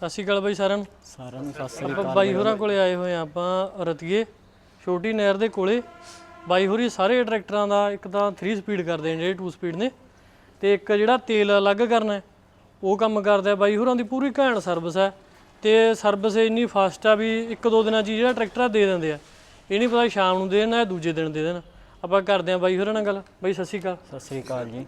ਸਤਿ ਸ਼੍ਰੀ ਅਕਾਲ ਬਾਈ ਸਾਰਿਆਂ ਨੂੰ। ਸਾਰਿਆਂ ਨੂੰ ਸਤਿ ਸ੍ਰੀ ਆਪਾਂ ਬਾਈ ਹੋਰਾਂ ਕੋਲੇ ਆਏ ਹੋਏ ਆ ਆਪਾਂ ਰਤੀਏ। ਛੋਟੀ ਨਹਿਰ ਦੇ ਕੋਲੇ। ਬਾਈ ਹੋਰੀ ਸਾਰੇ ਟਰੈਕਟਰਾਂ ਦਾ ਇੱਕ ਤਾਂ 3 ਸਪੀਡ ਕਰਦੇ ਨੇ ਜਿਹੜੇ 2 ਸਪੀਡ ਨੇ। ਤੇ ਇੱਕ ਜਿਹੜਾ ਤੇਲ ਅਲੱਗ ਕਰਨਾ ਹੈ ਉਹ ਕੰਮ ਕਰਦੇ ਬਾਈ ਹੋਰਾਂ ਦੀ ਪੂਰੀ ਘੈਂਟ ਸਰਵਿਸ ਹੈ। ਤੇ ਸਰਵਿਸ ਇੰਨੀ ਫਾਸਟ ਆ ਵੀ ਇੱਕ ਦੋ ਦਿਨਾਂ 'ਚ ਜਿਹੜਾ ਟਰੈਕਟਰ ਆ ਦੇ ਦਿੰਦੇ ਆ। ਇਹ ਨਹੀਂ ਪਤਾ ਸ਼ਾਮ ਨੂੰ ਦੇ ਦੇਣਾ ਦੂਜੇ ਦਿਨ ਦੇ ਦੇਣਾ। ਆਪਾਂ ਕਰਦੇ ਆ ਬਾਈ ਹੋਰਾਂ ਨਾਲ ਗੱਲ। ਬਾਈ ਸਤਿ ਸ਼੍ਰੀ ਅਕਾਲ। ਸਤਿ ਸ੍ਰੀ ਅਕਾਲ ਜੀ।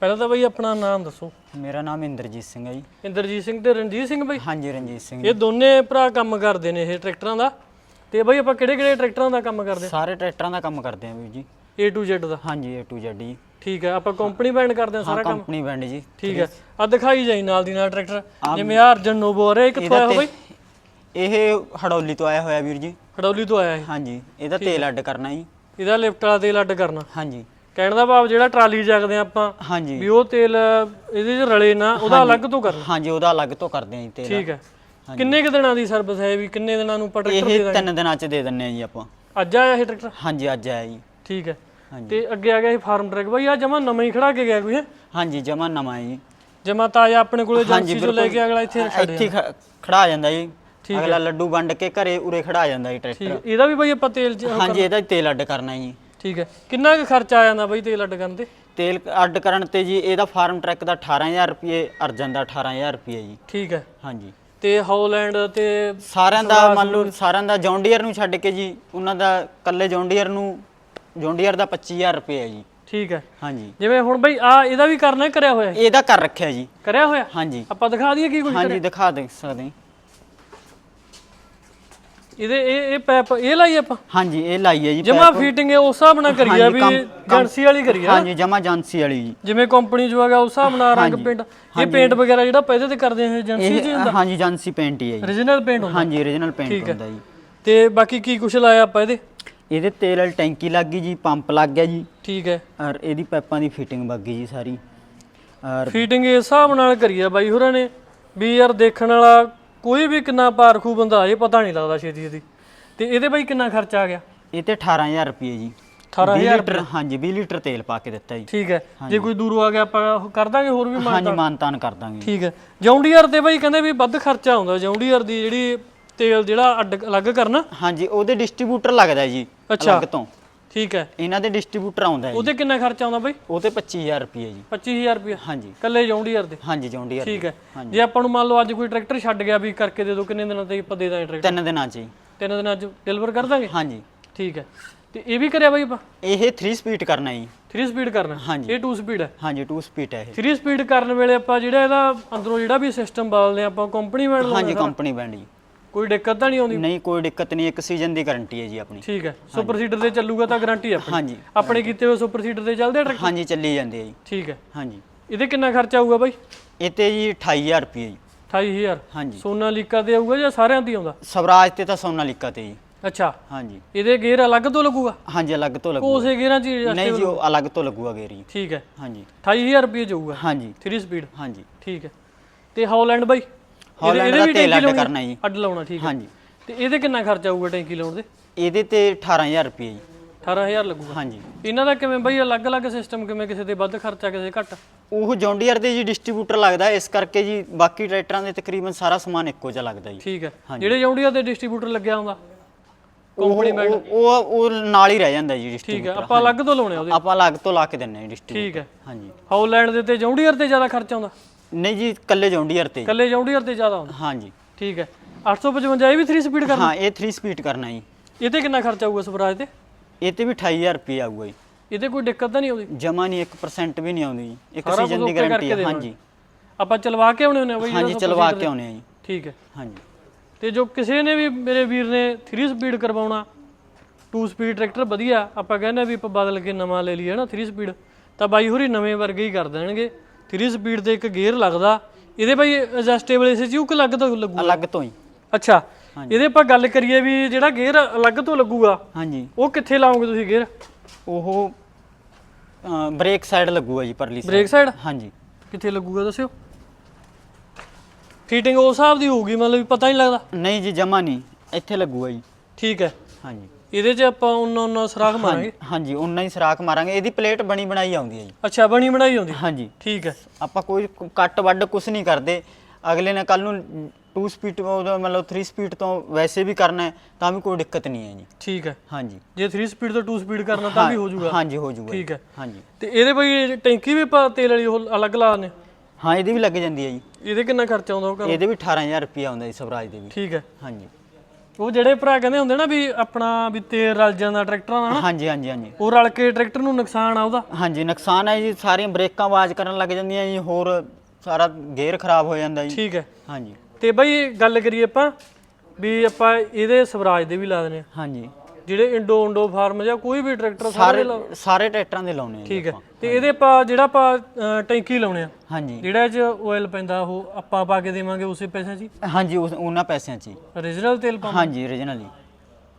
ਪਹਿਲਾਂ ਤਾਂ ਬਾਈ ਆਪਣਾ ਨਾਮ ਦੱਸੋ। ਮੇਰਾ ਨਾਮ ਇੰਦਰਜੀਤ ਸਿੰਘ ਹੈ ਜੀ। ਇੰਦਰਜੀਤ ਸਿੰਘ ਤੇ ਰਣਜੀਤ ਸਿੰਘ ਬਾਈ? ਹਾਂਜੀ ਰਣਜੀਤ ਸਿੰਘ ਇਹ ਦੋਨੇ ਭਰਾ ਕੰਮ ਕਰਦੇ ਨੇ ਇਹ ਟਰੈਕਟਰਾਂ ਦਾ। ਤੇ ਬਾਈ ਆਪਾਂ ਕਿਹੜੇ ਕਿਹੜੇ ਟਰੈਕਟਰਾਂ ਦਾ ਕੰਮ ਕਰਦੇ? ਸਾਰੇ ਟਰੈਕਟਰਾਂ ਦਾ ਕੰਮ ਕਰਦੇ ਆ ਵੀਰ ਜੀ। A to Z ਦਾ? ਹਾਂਜੀ A to Z ਜੀ। ਠੀਕ ਹੈ ਆਪਾਂ ਕੰਪਨੀ ਬੈਂਡ ਕਰਦੇ ਹਾਂ ਸਾਰਾ ਕੰਮ? ਕੰਪਨੀ ਬੈਂਡ ਜੀ। ਠੀਕ ਹੈ ਆ ਦਿਖਾਈ ਜਾਈ ਨਾਲ ਦੀ ਨਾਲ ਟਰੈਕਟਰ। ਜਿਵੇਂ ਆਹ ਅਰਜਨ ਨੋਵੋ ਆ ਰਿਹਾ ਇਹ ਕਿੱਥੋਂ ਆਇਆ ਬਾਈ? ਇਹ ਹੜੌਲੀ ਤੋਂ ਆਇਆ ਹੋਇਆ ਵੀਰ ਜੀ। ਹੜੌਲੀ ਤੋਂ ਆਇਆ ਇਹ। ਹਾਂਜੀ ਇਹਦਾ ਤੇਲ ਅੱਡ ਕਰਨਾ ਜੀ। ਇਹਦਾ ਲਿਫਟ ਵਾਲਾ ਤੇਲ ਅੱਡ ਕਰਨਾ। ਹਾਂਜੀ। ਕਹਿਣ ਦਾ ਭਾਵ ਜਿਹੜਾ ਟਰਾਲੀ ਜਗਦੇ ਆਪਾਂ ਹਾਂਜੀ। ਵੀ ਉਹ ਤੇਲ ਇਹਦੇ 'ਚ ਰਲੇ ਨਾ ਉਹਦਾ ਅਲੱਗ ਤੋਂ ਕਰਨਾ ਹਾਂਜੀ ਉਹਦਾ ਅਲੱਗ ਤੋਂ ਕਰਦੇ ਆ ਜੀ ਤੇਲ। ਠੀਕ ਹੈ। ਕਿੰਨੇ ਕੁ ਦਿਨਾਂ ਦੀ ਸਰਵਿਸ ਹੈ ਵੀ ਕਿੰਨੇ ਦਿਨਾਂ ਨੂੰ ਟਰੈਕਟਰ ਇਹ ਤਿੰਨ ਦਿਨਾਂ ਚ ਦੇ ਦਿੰਨੇ ਆ ਜੀ ਆਪਾਂ। ਅੱਜ ਆਇਆ ਇਹ ਟਰੈਕਟਰ? ਹਾਂਜੀ ਅੱਜ ਆਇਆ ਜੀ। ਠੀਕ ਹੈ। ਹਾਂਜੀ। ਤੇ ਅੱਗੇ ਆ ਗਿਆ ਇਹ ਫਾਰਮ ਟਰੈਕ। ਬਾਈ ਆ ਜਮਾ ਨਵਾਂ ਹੀ ਖੜਾ ਕੇ ਗਿਆ ਕੋਈ ਹੈ? ਹਾਂਜੀ ਜਮਾ ਨਵਾਂ ਹੈ ਜੀ। ਜਮਾ ਤਾਜ਼ਾ ਆਪਣੇ ਕੋਲੇ ਏਜੰਸੀ ਚੋਂ ਲੈ ਕੇ ਅਗਲਾ ਇੱਥੇ ਛੱਡ ਇੱਥੇ ਖ- ਖੜਾ ਜਾਂਦਾ ਜੀ। ਅਗਲਾ ਲੱਡੂ ਵੰਡ ਕੇ ਘਰੇ ਉਰੇ ਖੜਾ ਜਾਂਦਾ ਜੀ ਠੀਕ ਟਰੈਕਟਰ। ਹੈ ਇਹਦਾ ਵੀ ਬਾਈ ਆਪਾਂ ਤੇਲ ਚ ਹਾਂਜੀ ਇਹਦਾ ਤੇਲ ਅੱਡ ਕਰਨਾ ਜੀ। ਠੀਕ ਹੈ। ਕਿੰਨਾ ਕੁ ਖਰਚਾ ਆ ਜਾਂਦਾ ਬਾਈ ਤੇਲ ਅੱਡ ਕਰਨ ਤੇ? ਤੇਲ ਅੱਡ ਕਰਨ ਤੇ ਜੀ ਇਹਦਾ ਫਾਰਮ ਟਰੈਕ ਦਾ 18000 ਰੁਪਏ ਅਰਜਨ ਦਾ 18000 ਰੁਪਏ ਜੀ। ਠੀਕ ਹੈ। ਹਾਂਜੀ। ਤੇ ਹੌਲੈਂਡ ਤੇ ਸਾਰਿਆਂ ਦਾ ਮੰਨ ਲਓ ਸਾਰਿਆਂ ਦਾ ਜੌਂਡੀਅਰ ਨੂੰ ਛੱਡ ਕੇ ਜੀ ਉਹਨਾਂ ਦਾ ਕੱਲੇ ਜੌਂਡੀਅਰ ਨੂੰ ਜੌਂਡੀਅਰ ਦਾ 25000 ਰੁਪਏ ਹੈ ਜੀ। ਠੀਕ ਹੈ। ਹਾਂਜੀ। ਜਿਵੇਂ ਹੁਣ ਬਾਈ ਆ ਇਹਦਾ ਵੀ ਕਰਨਾ ਕਰਿਆ ਹੋਇਆ ਹੈ? ਇਹਦਾ ਕਰ ਰੱਖਿਆ ਜੀ। ਕਰਿਆ ਹੋਇਆ ਹਾਂਜੀ। ਆਪਾਂ ਦਿਖਾ ਦਈਏ ਕੀ ਕੁਝ ਹਾਂਜੀ ਦਿਖਾ ਦੇ ਸਕਦੇ ਹਾਂ। ਇਹਦੇ ਇਹ ਇਹ ਪੈਪ ਇਹ ਲਾਈ ਆਪਾਂ? ਹਾਂਜੀ ਇਹ ਲਾਈ ਹੈ ਜੀ ਜਮਾ ਫੀਟਿੰਗ ਉਸ ਹਿਸਾਬ ਨਾਲ ਕਰੀ ਆ ਵੀ ਏਜੰਸੀ ਵਾਲੀ ਕਰੀ ਆ। ਹਾਂਜੀ ਜਮਾ ਏਜੰਸੀ ਵਾਲੀ ਜੀ। ਜਿਵੇਂ ਕੰਪਨੀ ਜੋ ਹੈਗਾ ਉਸ ਹਿਸਾਬ ਨਾਲ ਰੰਗ ਪੇਂਟ ਇਹ ਪੇਂਟ ਵਗੈਰਾ ਜਿਹੜਾ ਆਪਾਂ ਇਹਦੇ ਤੇ ਕਰਦੇ ਆ ਏਜੰਸੀ ਚ ਇਹ ਹਾਂਜੀ ਏਜੰਸੀ ਪੇਂਟ ਹੀ ਹੈ ਜੀ। Origignal ਪੇਂਟ ਹੁੰਦਾ? ਹਾਂਜੀ origignal ਪੇਂਟ ਹੁੰਦਾ ਜੀ। ਤੇ ਬਾਕੀ ਕੀ ਕੁਝ ਲਾਇਆ ਆਪਾਂ ਇਹਦੇ? ਇਹਦੇ ਤੇਲ ਵਾਲੀ ਟੈਂਕੀ ਲੱਗ ਗਈ ਜੀ ਪੰਪ ਲੱਗ ਗਿਆ ਜੀ। ਠੀਕ ਹੈ। ਔਰ ਇਹਦੀ ਪਾਈਪਾਂ ਦੀ ਫਿਟਿੰਗ ਲੱਗ ਗਈ ਜੀ ਸਾਰੀ। ਔਰ ਫੀਟਿੰਗ ਇਸ ਹਿਸਾਬ ਨਾਲ ਕਰੀ ਆ ਬਾਈ ਹੋਰਾਂ ਨੇ ਵੀ ਯਾਰ ਦੇਖਣ ਵਾਲਾ ਕੋਈ ਵੀ ਕਿੰਨਾ ਪਾਰਖੂ ਬੰਦਾ ਇਹ ਪਤਾ ਨਹੀਂ ਲੱਗਦਾ ਛੇਤੀ ਛੇਤੀ। ਤੇ ਇਹਦੇ ਬਾਈ ਕਿੰਨਾ ਖਰਚਾ ਆ ਗਿਆ? ਇਹ ਤੇ 18000 ਰੁਪਏ ਜੀ। 18000 20 ਲੀਟਰ ਹਾਂਜੀ 20 ਲੀਟਰ ਤੇਲ ਪਾ ਕੇ ਦਿੱਤਾ ਜੀ। ਠੀਕ ਹੈ। ਜੇ ਕੋਈ ਦੂਰੋਂ ਆ ਗਿਆ ਆਪਾਂ ਉਹ ਕਰ ਦਾਂਗੇ ਹੋਰ ਵੀ ਹਾਂਜੀ ਮਾਨਤਾਨ ਕਰ ਦਾਂਗੇ। ਠੀਕ ਹੈ। ਜੌਂਡੀਅਰ ਤੇ ਬਾਈ ਕਹਿੰਦੇ ਵੀ ਵੱਧ ਖਰਚਾ ਆਉਂਦਾ ਜੌਂਡੀਅਰ ਦੀ ਜਿਹੜੀ ਤੇਲ ਜਿਹੜਾ ਅੱਡ ਅਲੱਗ ਕਰਨਾ। ਹਾਂਜੀ ਉਹਦੇ ਡਿਸਟ੍ਰੀਬਿਊਟਰ ਲੱਗਦਾ ਜੀ ਅਲੱਗ ਤੋਂ। ਠੀਕ ਹੈ। ਇਹਨਾਂ ਦੇ ਡਿਸਟ੍ਰੀਬਿਊਟਰ ਆਉਂਦਾ ਹੈ ਜੀ। ਉਹਦੇ ਕਿੰਨਾ ਖਰਚਾ ਆਉਂਦਾ ਬਾਈ? ਉਹ ਤੇ 25000 ਰੁਪਏ ਜੀ। 25000 ਰੁਪਏ ਹਾਂਜੀ। ਕੱਲੇ ਜੌਂਡੀਅਰ ਦੇ? ਹਾਂਜੀ ਜੌਂਡੀਅਰ ਠੀਕ ਹੈ। ਜੇ ਆਪਾਂ ਨੂੰ ਮੰਨ ਲਓ ਅੱਜ ਕੋਈ ਟਰੈਕਟਰ ਛੱਡ ਗਿਆ ਵੀ ਕਰਕੇ ਦੇ ਦਿਓ ਕਿੰਨੇ ਦਿਨਾਂ ਤੇ ਆਪਾਂ ਦੇ ਦਾਂਗੇ ਟਰੈਕਟਰ? ਤਿੰਨ ਦਿਨਾਂ 'ਚ ਜੀ। ਤਿੰਨ ਦਿਨਾਂ ਚ ਡਿਲੀਵਰ ਕਰ ਦਾਂਗੇ? ਹਾਂਜੀ। ਠੀਕ ਹੈ। ਤੇ ਇਹ ਵੀ ਕਰਿਆ ਬਾਈ ਆਪਾਂ? ਇਹ 3 ਸਪੀਡ ਕਰਨਾ ਜੀ। 3 ਸਪੀਡ ਕਰਨਾ? ਹਾਂਜੀ। ਇਹ 2 ਸਪੀਡ ਹੈ? ਹਾਂਜੀ 2 ਸਪੀਡ ਹੈ ਇਹ। 3 ਸਪੀਡ ਕਰਨ ਵੇਲੇ ਆਪਾਂ ਜਿਹੜਾ ਇਹਦਾ ਅੰਦਰੋਂ ਜਿਹੜਾ ਵੀ ਸਿਸਟਮ ਬਦਲਦੇ ਆ ਆਪਾਂ ਕੰਪਨੀ ਮੈਨ ਹਾਂਜੀ ਕੰਪਨੀ ਬੈਂਡ ਜੀ। ਕੋਈ ਦਿੱਕਤ ਤਾਂ ਨਹੀਂ ਆਉਂਦੀ? ਨਹੀਂ ਕੋਈ ਦਿੱਕਤ ਨਹੀਂ ਇੱਕ ਸੀਜ਼ਨ ਦੀ ਗਾਰੰਟੀ ਹੈ ਜੀ ਆਪਣੀ। ਠੀਕ ਹੈ। ਸੁਪਰ ਸੀਡਰ ਤੇ ਚੱਲੂਗਾ ਤਾਂ ਗਾਰੰਟੀ ਆਪਣੀ? ਹਾਂਜੀ ਆਪਣੇ ਕੀਤੇ ਹੋਏ ਸੁਪਰ ਸੀਡਰ ਤੇ ਚੱਲਦੇ ਆ ਟਰੈਕਟਰ ਹਾਂਜੀ ਚੱਲੀ ਜਾਂਦੀ ਹੈ ਜੀ। ਠੀਕ ਹੈ। ਹਾਂਜੀ। ਇਹਦੇ ਕਿੰਨਾ ਖਰਚਾ ਆਊਗਾ ਬਾਈ? ਇਹ ਤੇ ਜੀ 28000 ਰੁਪਏ ਜੀ। 28000 ਹਾਂਜੀ। ਸੋਨਾ ਲੀਕਾ ਤੇ ਆਊਗਾ ਜਾਂ ਸਾਰਿਆਂ ਦੀ ਆਉਂਦਾ? ਸਵਰਾਜ ਤੇ ਤਾਂ ਸੋਨਾਲੀਕਾ ਤੇ ਜੀ। ਅੱਛਾ। ਹਾਂਜੀ। ਇਹਦੇ ਗੇਅਰ ਅਲੱਗ ਤੋਂ ਲੱਗੂਗਾ? ਹਾਂਜੀ ਅਲੱਗ ਤੋਂ ਲੱਗੂ ਉਸੇ ਗੇਅਰਾਂ 'ਚ ਹੀ ਨਹੀਂ ਜੀ ਉਹ ਅਲੱਗ ਤੋਂ ਲੱਗੂਗਾ ਗੇਰ ਜੀ। ਠੀਕ ਹੈ। ਹਾਂਜੀ। 28000 ਰੁਪਏ ਜਾਊਗਾ ਹਾਂਜੀ। 3 ਸਪੀਡ ਹਾਂਜੀ। ਠੀਕ ਹੈ। ਤੇ ਹੌਲੈਂਡ ਬਾਈ? ਇਹਦੇ- Holland ਇਹਦੇ ਦਾ ਵੀ ਤੇਲ ਟੈਂਕੀ ਅੱਡ ਲਾਉਣੀ- ਕਰਨਾ ਜੀ। ਅੱਡ ਲਾਉਣਾ ਠੀਕ ਹੈ। ਹਾਂਜੀ। ਤੇ ਇਹਦੇ ਕਿੰਨਾ ਖਰਚਾ ਆਊਗਾ ਟੈਂਕੀ ਲਾਉਣ ਦੇ? ਇਹਦੇ ਤੇ 18000 ਰੁਪਏ ਜੀ। 18000 ਲੱਗੂਗਾ? ਹਾਂਜੀ। ਇਹਨਾਂ ਦਾ ਕਿਵੇਂ ਬਾਈ ਅਲੱਗ-ਅਲੱਗ ਸਿਸਟਮ ਕਿਵੇਂ ਕਿਸੇ ਦੇ ਵੱਧ ਖਰਚਾ ਕਿਸੇ ਦੇ ਘੱਟ? ਉਹ ਜੌਂਡੀਅਰ ਦੇ ਜੀ ਡਿਸਟ੍ਰੀਬਿਊਟਰ ਲੱਗਦਾ ਇਸ ਕਰਕੇ ਜੀ ਬਾਕੀ ਟਰੈਕਟਰਾਂ ਦੇ ਤਕਰੀਬਨ ਸਾਰਾ ਸਮਾਨ ਇੱਕੋ ਜਿਹਾ ਲੱਗਦਾ ਜੀ। ਠੀਕ ਹੈ। ਜਿਹੜੇ ਜੌਂਡੀਆ ਦੇ ਡਿਸਟ੍ਰੀਬਿਊਟਰ ਲੱਗਿਆ ਹੁੰਦਾ? ਉਹ ਉਹ- ਉਹ ਉਹ ਨਾਲ ਹੀ ਰਹਿ ਜਾਂਦਾ ਜੀ ਠੀਕ ਹੈ। ਡਿਸਟ੍ਰੀਬਿਊਟਰ ਆਪਾਂ ਅਲੱਗ ਤੋਂ ਲਾਉਣੇ ਆ ਉਹਦੇ। ਆਪਾਂ ਅਲੱਗ ਤੋਂ ਲਾ ਕੇ ਦਿੰਨੇ ਹਾਂ ਡਿਸਟ੍ਰੀਬਿਊਟਰ ਠੀਕ ਹੈ। ਹਾਂਜੀ। ਹੌਲੈਂਡ ਦੇ ਤੇ ਜੌਂਡੀਅਰ ਤੇ ਜ਼ਿਆਦਾ ਖਰਚਾ ਆਉਂਦਾ? ਨਹੀਂ ਜੀ ਕੱਲੇ ਜੌਂਡੀਅਰ ਤੇ ਜੀ। ਕੱਲੇ ਜੌਂਡੀਅਰ ਤੇ ਜ਼ਿਆਦਾ ਆਉਂਦਾ ਹਾਂਜੀ। ਠੀਕ ਹੈ। 855 ਇਹ ਵੀ 3 ਸਪੀਡ ਕਰਨਾ? ਹਾਂ ਇਹ 3 ਸਪੀਡ ਕਰਨਾ ਜੀ। ਇਹ ਤੇ ਕਿੰਨਾ ਖਰਚਾ ਆਊਗਾ ਸਵਰਾਜ ਤੇ? ਇਹ ਤੇ ਵੀ 28000 ਰੁਪਏ ਆਊਗਾ ਜੀ। ਇਹਦੇ ਕੋਈ ਦਿੱਕਤ ਤਾਂ ਨਹੀਂ ਆਉਂਦੀ? ਜਮਾ ਨਹੀਂ 1% ਵੀ ਨਹੀਂ ਆਉਂਦੀ ਜੀ। ਇੱਕ ਸਾਰਾ ਸੀਜ਼ਨ ਕੁਝ ਦੀ ਗਾਰੰਟੀ ਕਰਕੇ ਹੈ ਹਾਂਜੀ। ਆਪਾਂ ਚਲਵਾ ਕੇ ਆਉਣੇ ਹੁੰਦੇ ਆ ਬਈ ਹਾਂਜੀ ਚਲਵਾ ਕੇ ਆਉਨੇ ਆ ਜੀ। ਠੀਕ ਹੈ। ਹਾਂਜੀ। ਤੇ ਜੋ ਕਿਸੇ ਨੇ ਵੀ ਮੇਰੇ ਵੀਰ ਨੇ 3 ਸਪੀਡ ਕਰਵਾਉਣਾ 2 ਸਪੀਡ ਟਰੈਕਟਰ ਵਧੀਆ ਆਪਾਂ ਕਹਿੰਦੇ ਆ ਵੀ ਆਪਾਂ ਬਦਲ ਕੇ ਨਵਾਂ ਲੈ ਲਈਏ ਨਾ 3 ਸਪੀਡ ਤਾਂ ਬਾਈ ਹੋਰੀ ਨਵੇਂ ਵਰਗੇ ਹੀ ਕਰ ਦੇਣਗੇ। 3 ਸਪੀਡ ਤੇ ਇੱਕ ਗੇਅਰ ਲੱਗਦਾ ਇਹਦੇ ਬਾਈ ਐਡਜਸਟੇਬਲ ਇਸੇ ਚੀਜ਼ ਅਲੱਗ ਤੋਂ ਲੱਗੂ ਅਲੱਗ ਤੋਂ ਹੀ। ਅੱਛਾ ਇਹਦੇ ਆਪਾਂ ਗੱਲ ਕਰੀਏ ਵੀ ਜਿਹੜਾ ਗੇਅਰ ਅਲੱਗ ਤੋਂ ਲੱਗੂਗਾ ਹਾਂਜੀ। ਉਹ ਕਿੱਥੇ ਲਾਓਗੇ ਤੁਸੀਂ ਗੇਅਰ ਉਹ ਬ੍ਰੇਕ ਸਾਈਡ ਲੱਗੂਗਾ ਜੀ ਪਰਲੀ side। ਬ੍ਰੇਕ ਸਾਈਡ ਹਾਂਜੀ। ਕਿੱਥੇ ਲੱਗੂਗਾ ਦੱਸਿਓ? ਫੀਟਿੰਗ ਉਸ ਹਿਸਾਬ ਦੀ ਹੋਊਗੀ ਮਤਲਬ ਪਤਾ ਨਹੀਂ ਲੱਗਦਾ। ਨਹੀਂ ਜੀ ਜਮਾ ਨਹੀਂ। ਇੱਥੇ ਲੱਗੂਗਾ ਜੀ। ਠੀਕ ਹੈ। ਹਾਂਜੀ। ਇਹਦੇ 'ਚ ਆਪਾਂ ਉਹਨਾਂ ਉਹਨਾਂ ਸਰਾਖ ਮਾਰਾਂਗੇ? ਹਾਂਜੀ ਉਨਾ ਹੀ ਸਰਾਖ ਮਾਰਾਂਗੇ। ਇਹਦੀ ਪਲੇਟ ਬਣੀ ਬਣਾਈ ਆਉਂਦੀ ਹੈ ਜੀ। ਅੱਛਾ ਬਣੀ ਬਣਾਈ ਹੁੰਦੀ ਹਾਂਜੀ। ਠੀਕ ਹੈ। ਆਪਾਂ ਕੋਈ ਕ- ਕੱਟ ਵੱਡ ਕੁਛ ਨਹੀਂ ਕਰਦੇ। ਅਗਲੇ ਨੇ ਕੱਲ ਨੂੰ 2 ਸਪੀਡ ਮਤਲਬ 3 ਸਪੀਡ ਤੋਂ ਵੈਸੇ ਵੀ ਕਰਨਾ ਹੈ ਤਾਂ ਵੀ ਕੋਈ ਦਿੱਕਤ ਨਹੀਂ ਹੈ ਜੀ। ਠੀਕ ਹੈ। ਹਾਂਜੀ। ਜੇ 3 ਸਪੀਡ ਤੋਂ 2 ਸਪੀਡ ਕਰਨਾ ਤਾਂ ਵੀ ਹੋ ਜਾਊਗਾ। ਹਾਂਜੀ ਹੋ ਜਾਊਗਾ ਠੀਕ ਹੈ। ਹਾਂਜੀ। ਤੇ ਇਹਦੇ ਬਈ ਟੈਂਕੀ ਵੀ ਆਪਾਂ ਤੇਲ ਵਾਲੀ ਉਹ ਅਲੱਗ ਲਾ ਨੇ ਹਾਂ? ਇਹਦੀ ਵੀ ਲੱਗ ਜਾਂਦੀ ਹੈ ਜੀ। ਇਹਦੇ ਕਿੰਨਾ ਖਰਚਾ ਆਉਂਦਾ ਉਹ ਇਹਦੇ ਵੀ 18000 ਰੁਪਏ ਆਉਂਦਾ ਜੀ ਸਵਰਾਜ ਦੇ ਵੀ। ਠੀਕ ਹੈ। ਹਾਂਜੀ। ਉਹ ਜਿਹੜੇ ਭਰਾ ਕਹਿੰਦੇ ਹੁੰਦੇ ਨਾ ਵੀ ਆਪਣਾ ਵੀ ਤੇਲ ਰਲ ਜਾਂਦਾ ਟਰੈਕਟਰਾਂ ਦਾ ਨਾ ਹਾਂਜੀ ਹਾਂਜੀ ਹਾਂਜੀ। ਉਹ ਰਲ ਕੇ ਟਰੈਕਟਰ ਨੂੰ ਨੁਕਸਾਨ ਆ ਉਹਦਾ? ਹਾਂਜੀ ਨੁਕਸਾਨ ਹੈ ਜੀ ਸਾਰੀਆਂ ਬ੍ਰੇਕਾਂ ਆਵਾਜ਼ ਕਰਨ ਲੱਗ ਜਾਂਦੀਆਂ ਜੀ ਹੋਰ ਸਾਰਾ ਗੇਅਰ ਖਰਾਬ ਹੋ ਜਾਂਦਾ ਜੀ। ਠੀਕ ਹੈ। ਹਾਂਜੀ। ਤੇ ਬਈ ਗੱਲ ਕਰੀਏ ਆਪਾਂ ਵੀ ਆਪਾਂ ਇਹਦੇ ਸਵਰਾਜ ਦੇ ਵੀ ਲਾ ਦਿੰਦੇ ਆ। ਹਾਂਜੀ। ਜਿਹੜੇ ਇੰਡੋ ਇੰਡੋ ਫਾਰਮ ਜਾਂ ਕੋਈ ਵੀ ਟਰੈਕਟਰ ਸਾਰੇ ਸਾਰੇ ਸਾਰੇ ਟਰੈਕਟਰਾਂ ਦੇ ਲਾਉਣੇ ਆ ਜੀ ਠੀਕ ਹੈ। ਆਪਾਂ। ਤੇ ਇਹਦੇ ਆਪਾਂ ਜਿਹੜਾ ਆਪਾਂ ਅ, ਟੈਂਕੀ ਲਾਉਣੇ ਆ। ਹਾਂਜੀ। ਜਿਹੜਾ ਇਹ ਚ ਆਇਲ ਪੈਂਦਾ ਉਹ ਆਪਾਂ ਪਾ ਕੇ ਦੇਵਾਂਗੇ ਉਸੇ ਪੈਸਿਆਂ 'ਚ ਹੀ? ਹਾਂਜੀ ਉਸ- ਉਹਨਾਂ ਪੈਸਿਆਂ 'ਚ ਹੀ। Origignal ਤੇਲ ਪੰਪ ਹਾਂਜੀ originally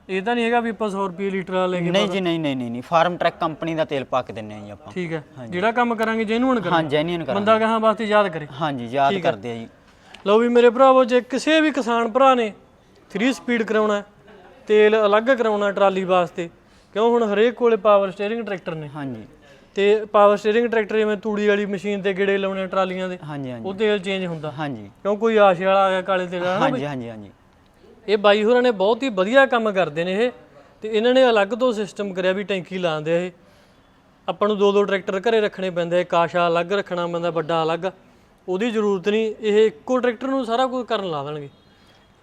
ਇਹ ਤਾਂ ਨਹੀਂ ਹੈਗਾ ਵੀ ਆਪਾਂ 100 ਰੁਪਏ ਲੀਟਰ ਲੈ ਕੇ ਨਹੀਂ ਜੀ ਨਹੀਂ ਨਹੀਂ ਨਹੀਂ ਨਹੀਂ। ਫਾਰਮ ਟਰੈਕ ਕੰਪਨੀ ਦਾ ਤੇਲ ਪਾ ਕੇ ਦਿੰਨੇ ਆ ਜੀ ਆਪਾਂ। ਠੀਕ ਹੈ। ਜਿਹੜਾ ਕੰਮ ਕਰਾਂਗੇ ਜੈਨੂਨ ਹਾਂ ਕਰਾਂਗੇ ਜੈਨੂਇਨ ਕਰਾਂ ਬੰਦਾ ਕਹਾਂ ਵਾਸਤੇ ਯਾਦ ਕਰੇ। ਹਾਂਜੀ ਯਾਦ ਕਰਦੇ ਆ ਜੀ। ਲਓ ਵੀ ਮੇਰੇ ਭਰਾਵੋ ਜੇ ਕਿਸੇ ਵੀ ਕਿਸਾਨ ਭਰਾ ਨੇ 3 ਸਪੀਡ ਕਰਾਉਣਾ ਹੈ, ਤੇਲ ਅਲੱਗ ਕਰਾਉਣਾ ਟਰਾਲੀ ਵਾਸਤੇ ਕਿਉਂ ਹੁਣ ਹਰੇਕ ਕੋਲੇ ਪਾਵਰ ਸਟੀਅਰਿੰਗ ਟਰੈਕਟਰ ਨੇ? ਹਾਂਜੀ। ਤੇ ਪਾਵਰ ਸਟੀਅਰਿੰਗ ਟਰੈਕਟਰ ਜਿਵੇਂ ਤੂੜੀ ਵਾਲੀ ਮਸ਼ੀਨ ਤੇ ਗੇੜੇ ਲਾਉਣੇ ਟਰਾਲੀਆਂ ਦੇ ਹਾਂਜੀ ਹਾਂਜੀ। ਉਹ ਤੇਲ ਚੇਂਜ ਹੁੰਦਾ। ਹਾਂਜੀ। ਕਿਉਂ ਕੋਈ ਆਸ਼ੇ ਵਾਲਾ ਆ ਗਿਆ ਕਾਲੇ ਤੇਲ ਵਾਲਾ ਨਾ ਹਾਂਜੀ ਹਾਂਜੀ ਹਾਂਜੀ। ਇਹ ਬਾਈ ਹੋਰਾਂ ਨੇ ਬਹੁਤ ਹੀ ਵਧੀਆ ਕੰਮ ਕਰਦੇ ਨੇ ਇਹ ਤੇ ਇਹਨਾਂ ਨੇ ਅਲੱਗ ਤੋਂ ਸਿਸਟਮ ਕਰਿਆ ਵੀ ਟੈਂਕੀ ਲਾਉਂਦੇ ਆ ਇਹ। ਆਪਾਂ ਨੂੰ ਦੋ ਦੋ ਟਰੈਕਟਰ ਘਰੇ ਰੱਖਣੇ ਪੈਂਦੇ ਆ ਕਾਸ਼ਾ ਅਲੱਗ ਰੱਖਣਾ ਪੈਂਦਾ ਵੱਡਾ ਅਲੱਗ। ਉਹਦੀ ਜ਼ਰੂਰਤ ਨਹੀਂ ਇਹ ਇੱਕੋ ਟਰੈਕਟਰ ਨੂੰ ਸਾਰਾ ਕੁਝ ਕਰਨ ਲਾ ਦੇਣਗੇ।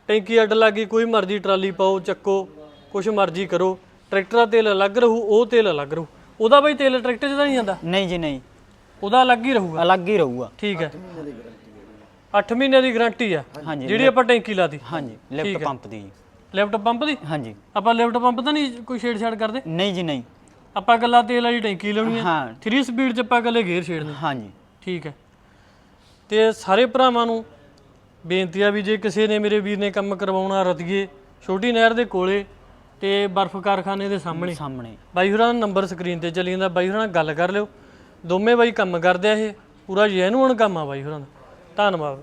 ਟੈਂਕੀ ਅੱਡ ਲੱਗੀ ਕੋਈ ਮਰਜ਼ੀ ਟਰਾਲੀ ਪਾਓ ਚੱਕੋ ਕੁਛ ਮਰਜ਼ੀ ਕਰੋ। ਟਰੈਕਟਰ ਦਾ ਤੇਲ ਅਲੱਗ ਰਹੂ ਉਹ ਤੇਲ ਅਲੱਗ ਰਹੂ। ਉਹਦਾ ਬਾਈ ਤੇਲ ਟਰੈਕਟਰ 'ਚ ਤਾਂ ਨਹੀਂ ਜਾਂਦਾ? ਨਹੀਂ ਜੀ ਨਹੀਂ। ਉਹਦਾ ਅਲੱਗ ਹੀ ਰਹੂਗਾ? ਅਲੱਗ ਹੀ ਰਹੂਗਾ। ਠੀਕ ਹੈ। 8 ਮਹੀਨੇ ਦੀ ਗਾਰੰਟੀ ਆ? ਹਾਂਜੀ ਜਿਹੜੀ ਆਪਾਂ ਟੈਂਕੀ ਲਾਤੀ? ਹਾਂਜੀ ਲਿਫਟ ਪੰਪ ਦੀ। ਜੀ। ਲੈਫਟ ਪੰਪ ਦੀ? ਹਾਂਜੀ। ਆਪਾਂ ਲਿਫਟ ਪੰਪ ਤਾਂ ਨਹੀਂ ਕੋਈ ਛੇੜਛਾੜ ਕਰਦੇ? ਨਹੀਂ ਜੀ ਨਹੀਂ। ਆਪਾਂ ਗੱਲਾਂ ਤੇਲ ਵਾਲੀ ਟੈਂਕੀ ਲਾਉਣੀ ਆ। ਹਾਂ। 3 ਸਪੀਡ ਚ ਆਪਾਂ ਗੱਲੇ ਗੇਅਰ ਛੇੜਨੇ ਹਾਂਜੀ। ਠੀਕ ਹੈ। ਤੇ ਸਾਰੇ ਭਰਾਵਾਂ ਨੂੰ ਬੇਨਤੀ ਆ ਵੀ ਜੇ ਕਿਸੇ ਨੇ ਮੇਰੇ ਵੀਰ ਨੇ ਕੰਮ ਕਰਵਾਉਣਾ ਰਤੀਏ ਛੋਟੀ ਨਹਿਰ ਦੇ ਕੋਲੇ ਤੇ ਬਰਫ਼ ਕਾਰਖਾਨੇ ਦੇ ਸਾਹਮਣੇ। ਸਾਹਮਣੇ। ਬਾਈ ਹੋਰਾਂ ਦਾ ਨੰਬਰ ਸਕਰੀਨ ਤੇ ਚੱਲੀ ਜਾਂਦਾ। ਬਾਈ ਹੋਰਾਂ ਨਾਲ ਗੱਲ ਕਰ ਲਿਓ। ਦੋਵੇਂ ਬਾਈ ਕੰਮ ਕਰਦੇ ਆ ਇਹ। ਪੂਰਾ ਜੈਨੂਨ ਕੰਮ ਆ ਬਾਈ ਹੋਰਾਂ ਦਾ। ਧੰਨਵਾਦ।